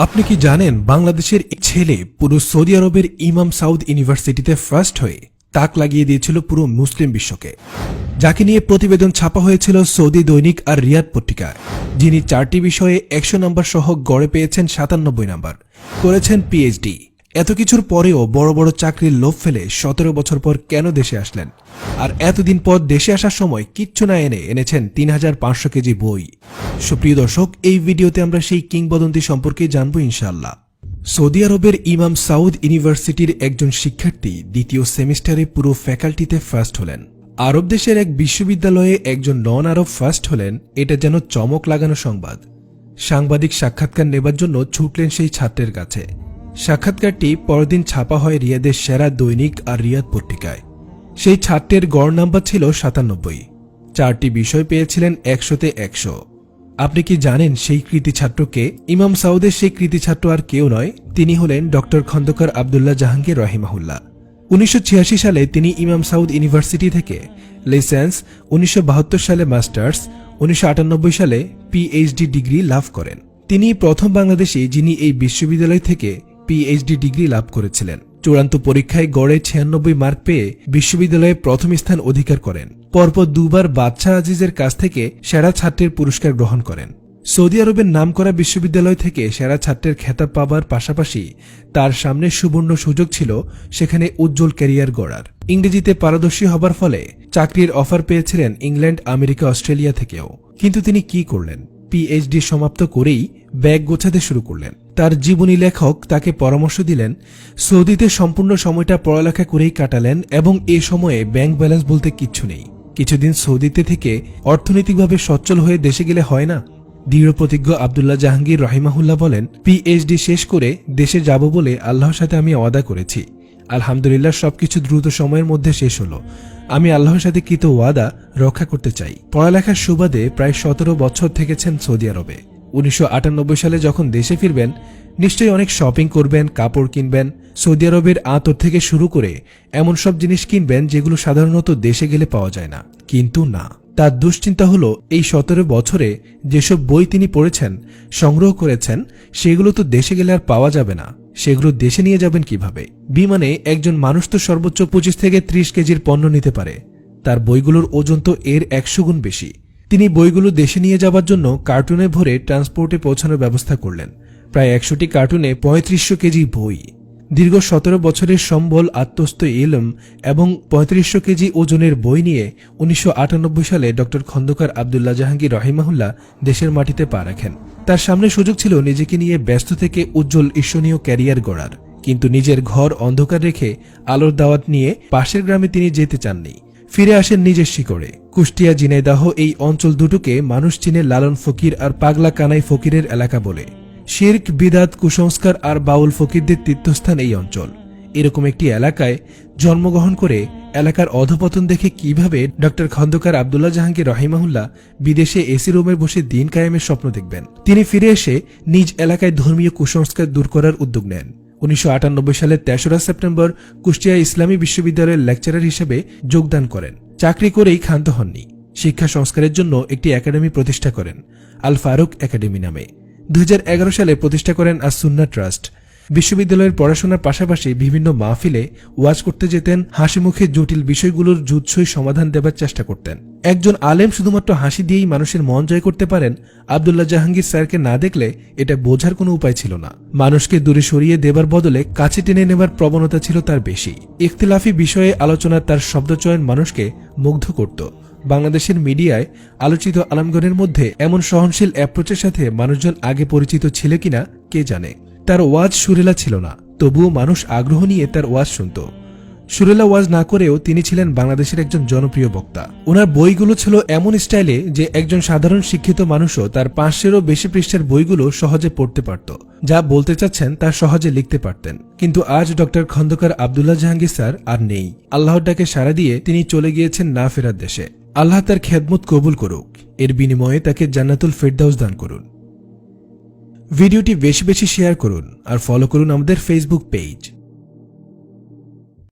আপনি কি জানেন বাংলাদেশের ছেলে পুরো সৌদি আরবের ইমাম সাউদ ইউনিভার্সিটিতে ফার্স্ট হয়ে তাক লাগিয়ে দিয়েছিল পুরো মুসলিম বিশ্বকে? যাকে নিয়ে প্রতিবেদন ছাপা হয়েছিল সৌদি দৈনিক আর রিয়াদ পত্রিকায়। যিনি চারটি বিষয়ে একশো নম্বর সহ গড়ে পেয়েছেন সাতানব্বই নম্বর। করেছেন পিএইচডি এত কিছুর পরেও বড় বড় চাকরির লোভ ফেলে সতেরো বছর পর কেন দেশে আসলেন? আর এতদিন পর দেশে আসার সময় কিচ্ছু না এনে এনেছেন তিন হাজার পাঁচশো কেজি বই। সুপ্রিয় দর্শক, এই ভিডিওতে আমরা সেই কিংবদন্তি সম্পর্কে জানব ইনশাল্লাহ সৌদি আরবের ইমাম সাউদ ইউনিভার্সিটির একজন শিক্ষার্থী দ্বিতীয় সেমিস্টারে পুরো ফ্যাকাল্টিতে ফার্স্ট হলেন। আরব দেশের এক বিশ্ববিদ্যালয়ে একজন নন আরব ফার্স্ট হলেন, এটা যেন চমক লাগানো সংবাদ। সাংবাদিক সাক্ষাৎকার নেবার জন্য ছুটলেন সেই ছাত্রের কাছে। সাক্ষাৎকারটি পরদিন ছাপা হয় রিয়াদের সেরা দৈনিক আর রিয়াদ পত্রিকায়। সেই ছাত্রের গড় নাম্বার ছিল সাতানব্বই। চারটি বিষয় পেয়েছিলেন একশোতে একশো। আপনি কি জানেন সেই কৃতি ছাত্রকে ইমাম সাউদের সেই কৃতি ছাত্র আর কেউ নয়, তিনি হলেন ডক্টর খন্দকার আবদুল্লাহ জাহাঙ্গীর রহিমাহুল্লাহ। উনিশশো সালে তিনি ইমাম সাউদ ইউনিভার্সিটি থেকে লাইসেন্স, উনিশশো বাহাত্তর সালে মাস্টার্স, উনিশশো আটানব্বই সালে পিএইচডি ডিগ্রি লাভ করেন। তিনি প্রথম বাংলাদেশী যিনি এই বিশ্ববিদ্যালয় থেকে পিএইচডি ডিগ্রি লাভ করেছিলেন। চূড়ান্ত পরীক্ষায় গড়ে ছিয়ানব্বই মার্ক পেয়ে বিশ্ববিদ্যালয়ে প্রথম স্থান অধিকার করেন। পরপর দুবার বাদশাহ আজিজের কাছ থেকে সেরা ছাত্রের পুরস্কার গ্রহণ করেন। সৌদি আরবের নামকরা বিশ্ববিদ্যালয় থেকে সেরা ছাত্রের খেতাব পাবার পাশাপাশি তার সামনে সুবর্ণ সুযোগ ছিল সেখানে উজ্জ্বল ক্যারিয়ার গড়ার। ইংরেজিতে পারদর্শী হবার ফলে চাকরির অফার পেয়েছিলেন ইংল্যান্ড, আমেরিকা, অস্ট্রেলিয়া থেকেও। কিন্তু তিনি কি করলেন? পিএইচডি সমাপ্ত করেই ব্যাগ গোছাতে শুরু করলেন। তার জীবনী লেখক তাকে পরামর্শ দিলেন, সৌদিতে সম্পূর্ণ সময়টা পড়ালেখা করেই কাটালেন এবং এ সময়ে ব্যাংক ব্যালেন্স বলতে কিচ্ছু নেই। কিছুদিন সৌদিতে থেকে অর্থনৈতিকভাবে সচ্ছল হয়ে দেশে গেলে হয় না? দৃঢ়প্রতিজ্ঞ আবদুল্লাহ জাহাঙ্গীর রহিমাহুল্লাহ বলেন পিএইচডি শেষ করে দেশে যাব বলে আল্লাহর সাথে আমি ওয়াদা করেছি। আলহামদুলিল্লাহ সবকিছু দ্রুত সময়ের মধ্যে শেষ হলো। আমি আল্লাহর সাথে কৃত ওয়াদা রক্ষা করতে চাই। পড়ালেখার সুবাদে প্রায় সতেরো বছর থেকেছেন সৌদি আরবে। উনিশশো আটানব্বই সালে যখন দেশে ফিরবেন, নিশ্চয়ই অনেক শপিং করবেন, কাপড় কিনবেন। সৌদি আরবের আতর থেকে শুরু করে এমন সব জিনিস কিনবেন যেগুলো সাধারণত দেশে গেলে পাওয়া যায় না। কিন্তু না। তার দুশ্চিন্তা হলো, এই সতেরো বছরে যেসব বই তিনি পড়েছেন, সংগ্রহ করেছেন, সেগুলো তো দেশে গেলে আর পাওয়া যাবে না। সেগুলো দেশে নিয়ে যাবেন কীভাবে? বিমানে একজন মানুষ তো সর্বোচ্চ পঁচিশ থেকে ত্রিশ কেজির পণ্য নিতে পারে। তার বইগুলোর ওজন তো এর একশো গুণ বেশি। তিনি বইগুলো দেশে নিয়ে যাবার জন্য কার্টুনে ভরে ট্রান্সপোর্টে পৌঁছানোর ব্যবস্থা করলেন। প্রায় একশোটি কার্টুনে পঁয়ত্রিশশো কেজি বই। দীর্ঘ সতেরো বছরের সম্বল, আত্মস্থ ইলম এবং পঁয়ত্রিশশো কেজি ওজনের বই নিয়ে উনিশশো আটানব্বই সালে ড. খন্দকার আবদুল্লাহ জাহাঙ্গীর রহিমাহুল্লাহ দেশের মাটিতে পা রাখেন। তার সামনে সুযোগ ছিল নিজেকে নিয়ে ব্যস্ত থেকে উজ্জ্বল ঈর্ষণীয় ক্যারিয়ার গড়ার। কিন্তু নিজের ঘর অন্ধকার রেখে আলোর দাওয়াত নিয়ে পাশের গ্রামে তিনি যেতে চাননি। ফিরে আসেন নিজের শিকড়ে। কুষ্টিয়া জিনেদাহ এই অঞ্চল দুটোকে মানুষ চিনে লালন ফকির আর পাগলা কানাই ফকিরের এলাকা বলে। শির্ক, বিদাত, কুসংস্কার আর বাউল ফকিরদের তীর্থস্থান এই অঞ্চল। এরকম একটি এলাকায় জন্মগ্রহণ করে এলাকার অধপতন দেখে কীভাবে ডক্টর খন্দকার আবদুল্লাহ জাহাঙ্গীর রহিমাহুল্লাহ বিদেশে এসি রুমে বসে দিন কায়েমের স্বপ্ন দেখবেন। তিনি ফিরে এসে নিজ এলাকায় ধর্মীয় কুসংস্কার দূর করার উদ্যোগ নেন। উনিশশো আটানব্বই সালের তেসরা সেপ্টেম্বর কুষ্টিয়া ইসলামী বিশ্ববিদ্যালয়ের লেকচারার হিসেবে যোগদান করেন। চাকরি করেই ক্ষান্ত হননি। শিক্ষা সংস্কারের জন্য একটি একাডেমি প্রতিষ্ঠা করেন, আল ফারুক একাডেমি নামে। দু হাজার এগারো সালে প্রতিষ্ঠা করেন আসুন্না ট্রাস্ট। বিশ্ববিদ্যালয়ের পড়াশোনার পাশাপাশি বিভিন্ন মাহফিলে ওয়াজ করতে যেতেন হাসি মুখে জটিল বিষয়গুলোর জুৎসই সমাধান দেবার চেষ্টা করতেন। একজন আলেম শুধুমাত্র হাসি দিয়েই মানুষের মন জয় করতে পারেন, আবদুল্লাহ জাহাঙ্গীর স্যারকে না দেখলে এটা বোঝার কোনো উপায় ছিল না। মানুষকে দূরে সরিয়ে দেবার বদলে কাছে টেনে নেবার প্রবণতা ছিল তার বেশি। ইখতিলাফি বিষয়ে আলোচনা তার শব্দচয়ন মানুষকে মুগ্ধ করত। বাংলাদেশের মিডিয়ায় আলোচিত আলমগণের মধ্যে এমন সহনশীল অ্যাপ্রোচের সাথে মানুষজন আগে পরিচিত ছিল কিনা কে জানে। তার ওয়াজ সুরেলা ছিল না, তবুও মানুষ আগ্রহ নিয়ে তার ওয়াজ শুনত। সুরেলা ওয়াজ না করেও তিনি ছিলেন বাংলাদেশের একজন জনপ্রিয় বক্তা। ওনার বইগুলো ছিল এমন স্টাইলে যে একজন সাধারণ শিক্ষিত মানুষও তার পাঁচশেরও বেশি পৃষ্ঠের বইগুলো সহজে পড়তে পারত, যা বলতে চাচ্ছেন তা সহজে লিখতে পারতেন। কিন্তু আজ ডক্টর খন্দকার আবদুল্লাহ জাহাঙ্গীর স্যার আর নেই। আল্লাহর ডাকে সাড়া দিয়ে তিনি চলে গিয়েছেন না ফেরার দেশে। আল্লাহ তার খেদমত কবুল করুক। এর বিনিময়ে তাকে জান্নাতুল ফেরদাউস দান করুন। ভিডিওটি বেশি বেশি শেয়ার করুন আর ফলো করুন আমাদের ফেসবুক পেজ